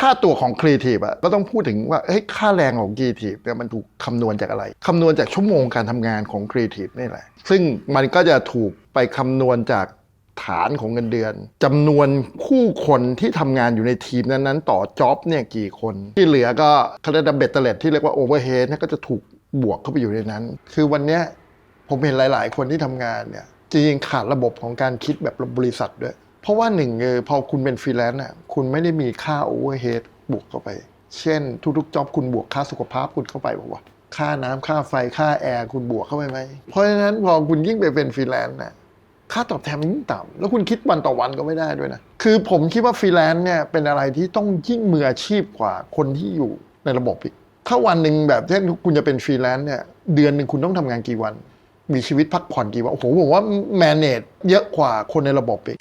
ค่าตัวของครีเอทีฟอะก็ต้องพูดถึงว่าเฮ้ยค่าแรงของครีเอทีฟเนี่ยมันถูกคำนวณจากอะไรคำนวณจากชั่วโมงการทำงานของครีเอทีฟนี่แหละ ซึ่งมันก็จะถูกไปคำนวณจากฐานของเงินเดือนจำนวนผู้คนที่ทำงานอยู่ในทีมนั้นๆ ต่อจ็อบเนี่ยกี่คน ที่เหลือก็เขาเรียกเบตเตอร์เลที่เรียกว่าโอเวอร์เฮดก็จะถูกบวกเข้าไปอยู่ในนั้น คือวันเนี้ยผมเห็นหลาย ๆ คนที่ทำงานเนี่ยจริงๆขาดระบบของการคิดแบบบริษัทด้วย เพราะว่าหนึ่งเออพอคุณเป็นฟรีแลนซ์อะคุณไม่ได้มีค่าโอเวอร์เฮดบวกเข้าไป เช่น ทุกๆจ็อบคุณบวกค่าสุขภาพคุณเข้าไปบอกว่าค่าน้ำค่าไฟค่าแอร์คุณบวกเข้าไปไหม เพราะฉะนั้นพอคุณยิ่งไปเป็นฟรีแลนซ์น่ะค่าตอบแทนมันยิ่งต่ำแล้วคุณคิดวันต่อวันก็ไม่ได้ด้วยนะ คือผมคิดว่าฟรีแลนซ์เนี่ยเป็นอะไรที่ต้องยิ่งมืออาชีพกว่าคนที่อยู่ในระบบอีก ถ้าวันหนึ่งแบบเช่นคุณจะเป็นฟรีแลนซ์เนี่ยเดือนหนึ่งคุณต้องทำงานกี่วัน มีชีวิตพักผ่อนกี่วันโอ้โหผมว่าแมเนจเยอะกว่าคนในระบบอีก